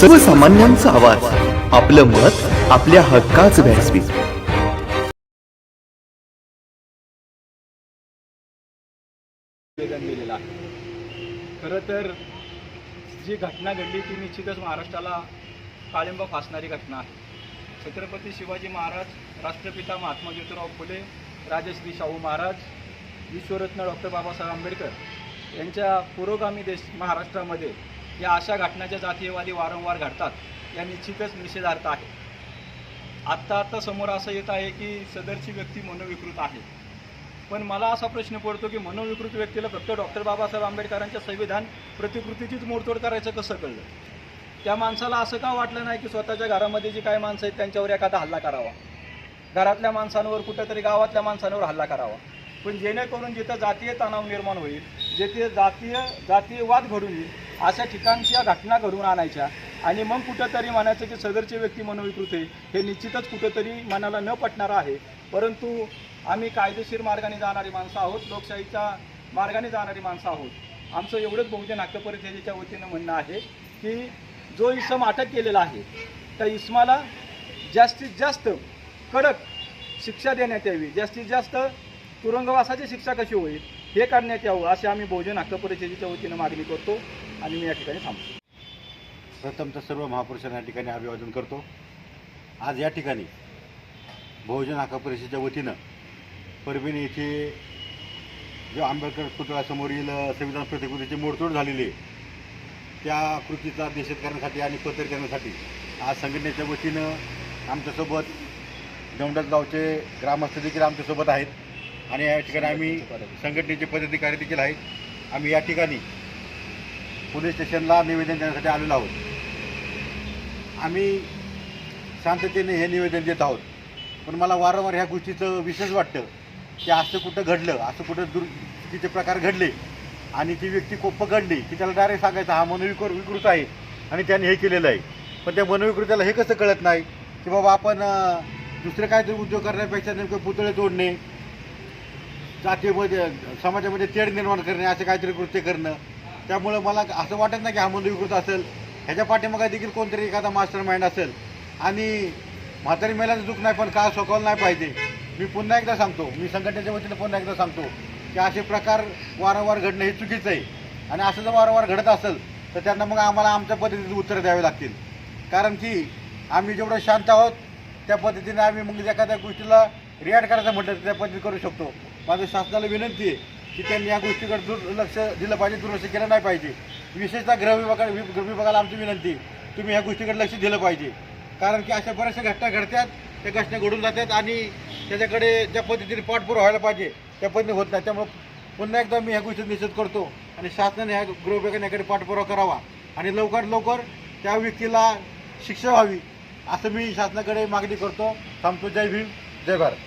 सर्वसामान्यांचा आवाज. आपलं मत आपल्या हक्काच व्यासपीठ. निवेदन दिलेलं आहे खरं तर जी घटना घडली ती निश्चितच महाराष्ट्राला काळिंब फासणारी घटना आहे. छत्रपती शिवाजी महाराज राष्ट्रपिता महात्मा ज्योतिराव फुले राजश्री शाहू महाराज विश्वरत्न डॉक्टर बाबासाहेब आंबेडकर यांच्या पुरोगामी देश महाराष्ट्रामध्ये या अशा घटनाच्या जातीयवादी वारंवार घडतात या निश्चितच निषेधार्थ आहे. आत्ता आत्ता समोर असं येत आहे की सदरची व्यक्ती मनोविकृत आहे. पण मला असा प्रश्न पडतो की मनोविकृत व्यक्तीला फक्त डॉक्टर बाबासाहेब आंबेडकरांच्या संविधान प्रतिकृतीचीच मोडतोड करायचं कसं कळलं? त्या माणसाला असं का वाटलं नाही की स्वतःच्या घरामध्ये जी काही माणसं आहेत त्यांच्यावर एखादा हल्ला करावा? घरातल्या माणसांवर कुठेतरी गावातल्या माणसांवर हल्ला करावा? पण जेणेकरून जिथं जातीय तणाव निर्माण होईल जेथे जातीय जातीयवाद घडून येईल अशा ठिकाणच्या घटना घडून आणायच्या. आणि मग कुठंतरी म्हणायचं की सदरचे व्यक्ती मनोविकृत आहे हे निश्चितच कुठंतरी मनाला न पटणारं आहे. परंतु आम्ही कायदेशीर मार्गाने जाणारी माणसं आहोत लोकशाहीच्या मार्गाने जाणारी माणसं आहोत. आमचं एवढंच बहुजन हक्क परिषदेच्या वतीनं म्हणणं आहे की जो इसम अटक केलेला आहे त्या इसमाला जास्तीत जास्त कडक शिक्षा देण्यात यावी. जास्तीत जास्त तुरुंगवासाची शिक्षा कशी होईल? हे करण्यात यावं अशी आम्ही बहुजन हक्क परिषदेच्या वतीनं मागणी करतो आणि मी या ठिकाणी थांबतो. प्रथमतः सर्व महापुरुषांना या ठिकाणी अभिवादन करतो. आज या ठिकाणी बहुजन हक्क परिषदेच्या वतीनं परभणी येथे जो आंबेडकर पुतळ्यासमोरील संविधान प्रतिकृतीची मोडतोड झालेली आहे त्या कृतीचा निषेध करण्यासाठी आणि पत्र करण्यासाठी आज संघटनेच्या वतीनं आमच्यासोबत दौंडत गावचे ग्रामस्थ देखील आमच्यासोबत आहेत. आणि या ठिकाणी आम्ही संघटनेचे पदाधिकारी देखील आहेत. आम्ही या ठिकाणी पोलीस स्टेशनला निवेदन देण्यासाठी आलेलो आहोत. आम्ही शांततेने हे निवेदन देत आहोत. पण मला वारंवार ह्या गोष्टीचं विशेष वाटतं की असं कुठं घडलं असं कुठं दुर चुकीचे प्रकार घडले आणि ती व्यक्ती खूप पकडली की त्याला डायरेक्ट सांगायचं हा मनोविकृ विकृत आहे. आणि त्याने हे केलेलं आहे. पण त्या मनोविकृताला हे कसं कळत नाही की बाबा आपण दुसरे काहीतरी उद्योग करण्यापेक्षा नेमकं पुतळे तोडणे जातीमध्ये समाजामध्ये तेढ निर्माण करणे असे काहीतरी कृत्य करणं. त्यामुळं मला असं वाटत नाही की हा विकृत असेल. ह्याच्या पाठीमागा देखील कोणतरी एखादा मास्टर माइंड असेल. आणि म्हातारी मेलाचं दुःख नाही पण का सोकवलं नाही पाहिजे. मी पुन्हा एकदा सांगतो मी संघटनेच्या वतीने पुन्हा एकदा सांगतो की असे प्रकार वारंवार घडणं हे चुकीचं आहे. आणि असं जर वारंवार घडत असेल तर त्यांना मग आम्हाला आमच्या पद्धतीने उत्तरं द्यावे लागतील. कारण की आम्ही जेवढं शांत आहोत त्या पद्धतीने आम्ही मग एखाद्या गोष्टीला रिॲक्ट करायचं म्हटलं तर त्या पद्धतीने करू शकतो. माझं शासनाला विनंती आहे की त्यांनी या गोष्टीकडे दुर्लक्ष दिलं पाहिजे दुर्लक्ष केलं नाही पाहिजे. विशेषतः गृह विभागा वि- गृह विभागाला आमची विनंती तुम्ही ह्या गोष्टीकडे लक्ष दिलं पाहिजे. कारण की अशा बऱ्याचशा घटना घडतात त्या घटना घडून जातात आणि त्याच्याकडे ज्या पद्धतीने पाठपुरावा व्हायला पाहिजे त्या पद्धतीने होत नाही. त्यामुळं पुन्हा एकदा मी ह्या गोष्टीत निषेध करतो आणि शासनाने ह्या गृह विभागाने याकडे पाठपुरावा करावा आणि लवकरात लवकर त्या व्यक्तीला शिक्षा व्हावी असं मी शासनाकडे मागणी करतो. थांबतो. जय भीम. जय भारत.